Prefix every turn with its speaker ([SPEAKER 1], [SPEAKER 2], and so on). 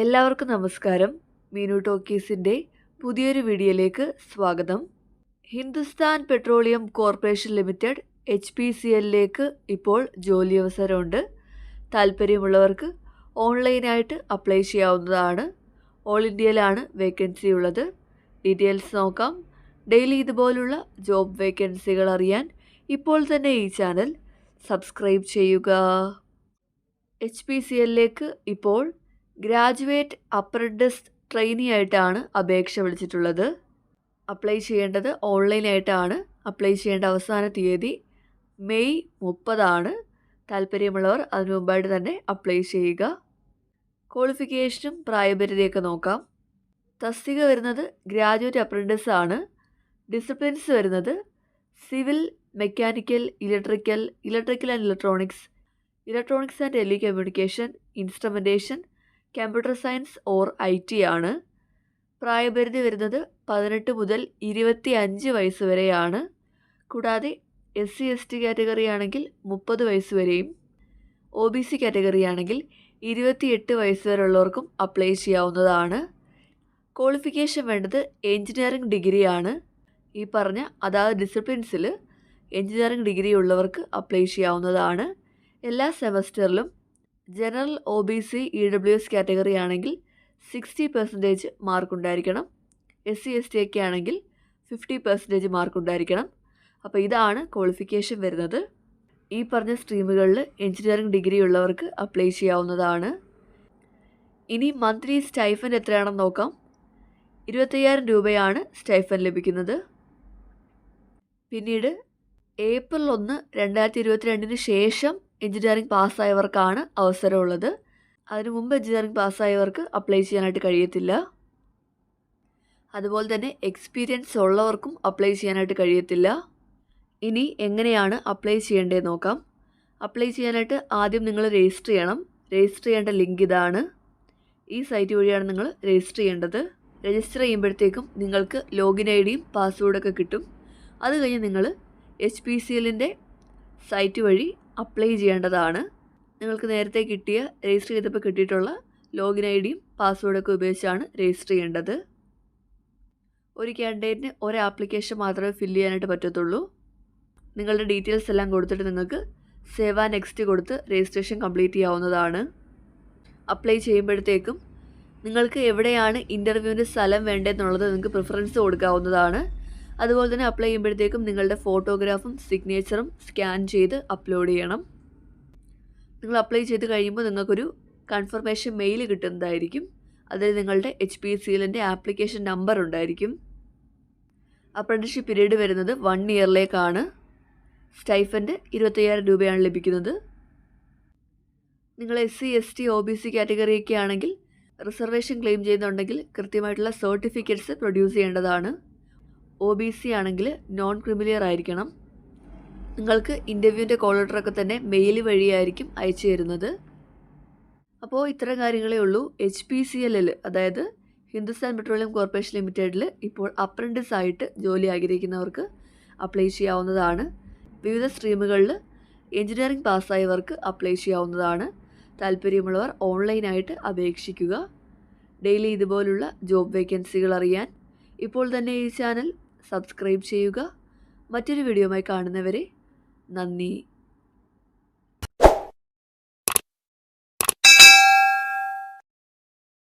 [SPEAKER 1] എല്ലാവർക്കും നമസ്കാരം. മീനു ടോക്കീസിന്റെ പുതിയൊരു വീഡിയോയിലേക്ക് സ്വാഗതം. Hindustan petroleum corporation limited H P C എല്ലിലേക്ക് ഇപ്പോൾ ജോലി അവസരമുണ്ട് താല്പര്യമുള്ളവർക്ക് ഓൺലൈനായിട്ട് അപ്ലൈ ചെയ്യാവുന്നതാണ്. ഓൾ ഇന്ത്യയിലാണ് വേക്കൻസി ഉള്ളത്. ഡീറ്റെയിൽസ് നോക്കാം. ഡെയിലി ഇതുപോലുള്ള ജോബ് വേക്കൻസികൾ അറിയാൻ ഇപ്പോൾ തന്നെ ഈ ചാനൽ സബ്സ്ക്രൈബ് ചെയ്യുക. എച്ച് പി സി എല്ലിലേക്ക് ഇപ്പോൾ ഗ്രാജുവേറ്റ് അപ്രന്റിസ് ട്രെയിനി ആയിട്ടാണ് അപേക്ഷ വിളിച്ചിട്ടുള്ളത്. അപ്ലൈ ചെയ്യേണ്ടത് ഓൺലൈനായിട്ടാണ്. അപ്ലൈ ചെയ്യേണ്ട അവസാന തീയതി മെയ് മുപ്പതാണ്. താല്പര്യമുള്ളവർ അതിനു മുമ്പായിട്ട് തന്നെ അപ്ലൈ ചെയ്യുക. ക്വാളിഫിക്കേഷനും പ്രായപരിധിയൊക്കെ നോക്കാം. തസ്തിക വരുന്നത് ഗ്രാജുവേറ്റ് അപ്രന്റിസ് ആണ്. ഡിസിപ്ലിൻസ് വരുന്നത് civil mechanical electrical electrical and electronics electronics and telecommunication instrumentation computer science or I T ആണ്. പ്രായപരിധി വരുന്നത് പതിനെട്ട് മുതൽ ഇരുപത്തി അഞ്ച് വയസ്സ് വരെയാണ്. കൂടാതെ S C S T category ആണെങ്കിൽ മുപ്പത് വയസ്സ് വരെയും ഒ ബി സി കാറ്റഗറി ആണെങ്കിൽ ഇരുപത്തിയെട്ട് വയസ്സ് വരെയുള്ളവർക്കും അപ്ലൈ ചെയ്യാവുന്നതാണ്. ക്വാളിഫിക്കേഷൻ വേണ്ടത് എഞ്ചിനീയറിംഗ് ഡിഗ്രിയാണ് ഈ പറഞ്ഞ അതാത് ഡിസിപ്ലിൻസിൽ എഞ്ചിനീയറിംഗ് ഡിഗ്രി ഉള്ളവർക്ക് അപ്ലൈ ചെയ്യാവുന്നതാണ്. എല്ലാ സെമസ്റ്ററിലും general O B C E W S category ആണെങ്കിൽ സിക്സ്റ്റി പെർസെന്റേജ് മാർക്ക് ഉണ്ടായിരിക്കണം എസ് സി എസ് ടി ഒക്കെ ആണെങ്കിൽ ഫിഫ്റ്റി പെർസെന്റേജ് മാർക്ക് ഉണ്ടായിരിക്കണം അപ്പോൾ ഇതാണ് ക്വാളിഫിക്കേഷൻ വരുന്നത്. ഈ പറഞ്ഞ സ്ട്രീമുകളിൽ എഞ്ചിനീയറിംഗ് ഡിഗ്രി ഉള്ളവർക്ക് അപ്ലൈ ചെയ്യാവുന്നതാണ്. ഇനി മന്ത്ലി സ്റ്റൈഫൻ എത്രയാണെന്ന് നോക്കാം. ഇരുപത്തയ്യായിരം രൂപയാണ് സ്റ്റൈഫൻ ലഭിക്കുന്നത്. പിന്നീട് ഏപ്രിൽ ഒന്ന് രണ്ടായിരത്തി ഇരുപത്തിരണ്ടിന് ശേഷം എഞ്ചിനീയറിംഗ് പാസ്സായവർക്കാണ് അവസരമുള്ളത്. അതിനു മുമ്പ് എഞ്ചിനീയറിംഗ് പാസ്സായവർക്ക് അപ്ലൈ ചെയ്യാനായിട്ട് കഴിയത്തില്ല. അതുപോലെ തന്നെ എക്സ്പീരിയൻസ് ഉള്ളവർക്കും അപ്ലൈ ചെയ്യാനായിട്ട് കഴിയത്തില്ല. ഇനി എങ്ങനെയാണ് അപ്ലൈ ചെയ്യേണ്ടത് നോക്കാം. അപ്ലൈ ചെയ്യാനായിട്ട് ആദ്യം നിങ്ങൾ രജിസ്റ്റർ ചെയ്യണം. രജിസ്റ്റർ ചെയ്യേണ്ട ലിങ്ക് ഇതാണ്. ഈ സൈറ്റ് വഴിയാണ് നിങ്ങൾ രജിസ്റ്റർ ചെയ്യേണ്ടത്. രജിസ്റ്റർ ചെയ്യുമ്പോഴത്തേക്കും നിങ്ങൾക്ക് ലോഗിൻ ഐ ഡിയും പാസ്വേഡൊക്കെ കിട്ടും. അത് കഴിഞ്ഞ് നിങ്ങൾ എച്ച് പി സി എല്ലിന്റെ സൈറ്റ് വഴി അപ്ലൈ ചെയ്യേണ്ടതാണ്. നിങ്ങൾക്ക് നേരത്തെ കിട്ടിയ രജിസ്റ്റർ ചെയ്തപ്പോൾ കിട്ടിയിട്ടുള്ള ലോഗിൻ ഐ ഡിയും പാസ്വേഡൊക്കെ ഉപയോഗിച്ചാണ് രജിസ്റ്റർ ചെയ്യേണ്ടത്. ഒരു ക്യാൻഡിഡേറ്റിന് ഒരു ആപ്ലിക്കേഷൻ മാത്രമേ ഫില്ല് ചെയ്യാനായിട്ട് പറ്റത്തുള്ളൂ. നിങ്ങളുടെ ഡീറ്റെയിൽസ് എല്ലാം കൊടുത്തിട്ട് നിങ്ങൾക്ക് സേവ് ആ നെക്സ്റ്റ് കൊടുത്ത് രജിസ്ട്രേഷൻ കംപ്ലീറ്റ് ചെയ്യാവുന്നതാണ്. അപ്ലൈ ചെയ്യുമ്പോഴത്തേക്കും നിങ്ങൾക്ക് എവിടെയാണ് ഇന്റർവ്യൂവിന്റെ സ്ഥലം വേണ്ടതെന്നുള്ളത് നിങ്ങൾക്ക് പ്രിഫറൻസ് കൊടുക്കാവുന്നതാണ്. അതുപോലെ തന്നെ അപ്ലൈ ചെയ്യുമ്പോഴത്തേക്കും നിങ്ങളുടെ ഫോട്ടോഗ്രാഫും സിഗ്നേച്ചറും സ്കാൻ ചെയ്ത് അപ്ലോഡ് ചെയ്യണം. നിങ്ങൾ അപ്ലൈ ചെയ്ത് കഴിയുമ്പോൾ നിങ്ങൾക്കൊരു കൺഫർമേഷൻ മെയിൽ കിട്ടുന്നതായിരിക്കും. അതിൽ നിങ്ങളുടെ എച്ച് പി എസ് സിയിലിന്റെ ആപ്ലിക്കേഷൻ നമ്പർ ഉണ്ടായിരിക്കും. അപ്രന്റിഷിപ്പ് പീരീഡ് വരുന്നത് വൺ ഇയറിലേക്കാണ് സ്റ്റൈഫന്റെ ഇരുപത്തയ്യായിരം രൂപയാണ് ലഭിക്കുന്നത്. നിങ്ങൾ S C S T O B C കാറ്റഗറിയൊക്കെ ആണെങ്കിൽ റിസർവേഷൻ ക്ലെയിം ചെയ്യുന്നുണ്ടെങ്കിൽ കൃത്യമായിട്ടുള്ള സർട്ടിഫിക്കറ്റ്സ് പ്രൊഡ്യൂസ് ചെയ്യേണ്ടതാണ്. ഒ ബി സി ആണെങ്കിൽ നോൺ ക്രിമിലിയർ ആയിരിക്കണം. നിങ്ങൾക്ക് ഇന്റർവ്യൂവിന്റെ കോൾ ലെറ്ററൊക്കെ തന്നെ മെയിൽ വഴിയായിരിക്കും അയച്ചു തരുന്നത്. അപ്പോൾ ഇത്തരം കാര്യങ്ങളേ ഉള്ളൂ. എച്ച് പി സി എല്ലിൽ അതായത് ഹിന്ദുസ്ഥാൻ പെട്രോളിയം കോർപ്പറേഷൻ ലിമിറ്റഡിൽ ഇപ്പോൾ അപ്രന്റിസ് ആയിട്ട് ജോലി ആഗ്രഹിക്കുന്നവർക്ക് അപ്ലൈ ചെയ്യാവുന്നതാണ്. വിവിധ സ്ട്രീമുകളിൽ എഞ്ചിനീയറിംഗ് പാസ്സായവർക്ക് അപ്ലൈ ചെയ്യാവുന്നതാണ്. താല്പര്യമുള്ളവർ ഓൺലൈനായിട്ട് അപേക്ഷിക്കുക. ഡെയിലി ഇതുപോലുള്ള ജോബ് വേക്കൻസികൾ അറിയാൻ. ഇപ്പോൾ തന്നെ ഈ ചാനൽ സബ്സ്ക്രൈബ് ചെയ്യുക. മറ്റൊരു വീഡിയോയുമായി കാണുന്നവരെ നന്ദി.